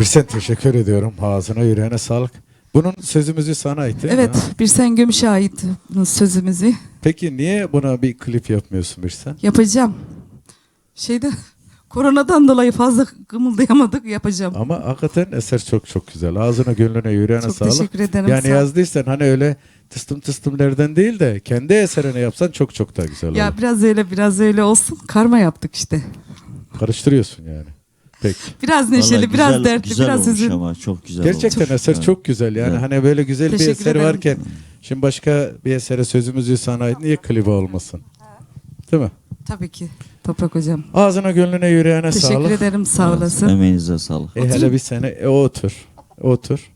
Bir sen teşekkür ediyorum. Ağzına yüreğine sağlık. Bunun sözümüzü sana ait değil mi? Evet, bir sen Gümüş'e ait bu sözümüzü Peki niye buna bir klip yapmıyorsun bir sen? yapacağım. Şeyde koronadan dolayı fazla kımıldayamadık yapacağım. Ama hakikaten eser çok çok güzel. Ağzına gönlüne yüreğine Çok sağlık. teşekkür ederim. Yani sağ ol. yazdıysan hani öyle tıstım tıstımlerden değil de kendi eserini yapsan çok çok daha güzel olur. Ya biraz öyle biraz öyle olsun. Karma yaptık işte. Karıştırıyorsun yani. Peki. Biraz neşeli, Vallahi biraz güzel- dertli, güzel biraz olmuş ama çok güzel Gerçekten olmuş. eser Evet. çok güzel. Yani Evet. hani böyle güzel bir Teşekkür eser ederim. varken şimdi başka bir esere sözümüzü sana ait niye klibi olmasın? Değil mi? Tabii ki. Toprak hocam. Ağzına gönlüne yüreğine Teşekkür sağlık. ederim. Sağ Evet, olasın. Emeğinize sağlık. E hele bir sene e, otur. Otur.